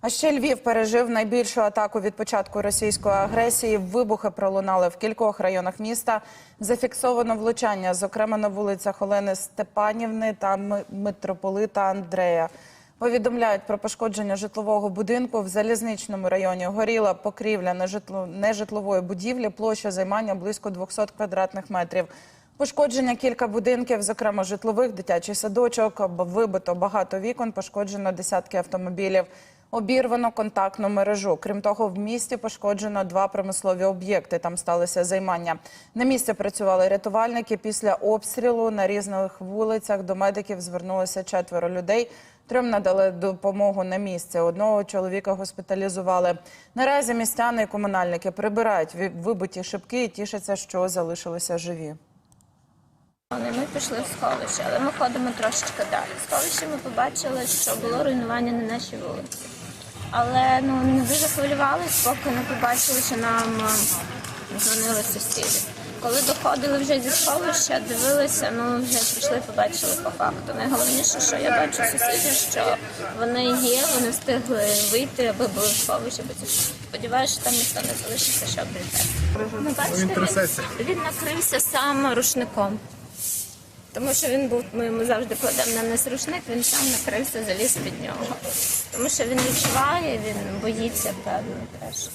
А ще Львів пережив найбільшу атаку від початку російської агресії. Вибухи пролунали в кількох районах міста. Зафіксовано влучання, зокрема на вулицях Олени Степанівни та митрополита Андрея. Повідомляють про пошкодження житлового будинку в залізничному районі. Горіла покрівля нежитло- нежитлової будівлі, площа займання близько 200 квадратних метрів. Пошкодження кілька будинків, зокрема житлових, дитячий садочок, вибито багато вікон, пошкоджено десятки автомобілів. Обірвано контактну мережу. Крім того, в місті пошкоджено два промислові об'єкти. Там сталося займання. На місці працювали рятувальники. Після обстрілу на різних вулицях до медиків звернулося четверо людей. Трьом надали допомогу на місці. Одного чоловіка госпіталізували. Наразі містяни і комунальники прибирають вибиті шибки і тішаться, що залишилися живі. Ми пішли в сховище, але ми ходимо трошечки далі. В сховищі ми побачили, що було руйнування на нашій вулиці. Але ну не дуже хвилювались, поки не побачили, що нам е, дзвонили сусіди. Коли доходили вже зі сховища, дивилися, ну вже прийшли, побачили по факту. Найголовніше, що я бачу сусідів, що вони є, вони встигли вийти, аби були в сховищі. Бо сподіваюся, що там ніхто не залишиться, щоб прийти. Ну, бачите, Він він накрився сам рушником. Тому що він був, ми йому завжди кладемо на нас рушник, він сам накрився, заліз під нього. Тому що він відчуває, він боїться, певно, теж.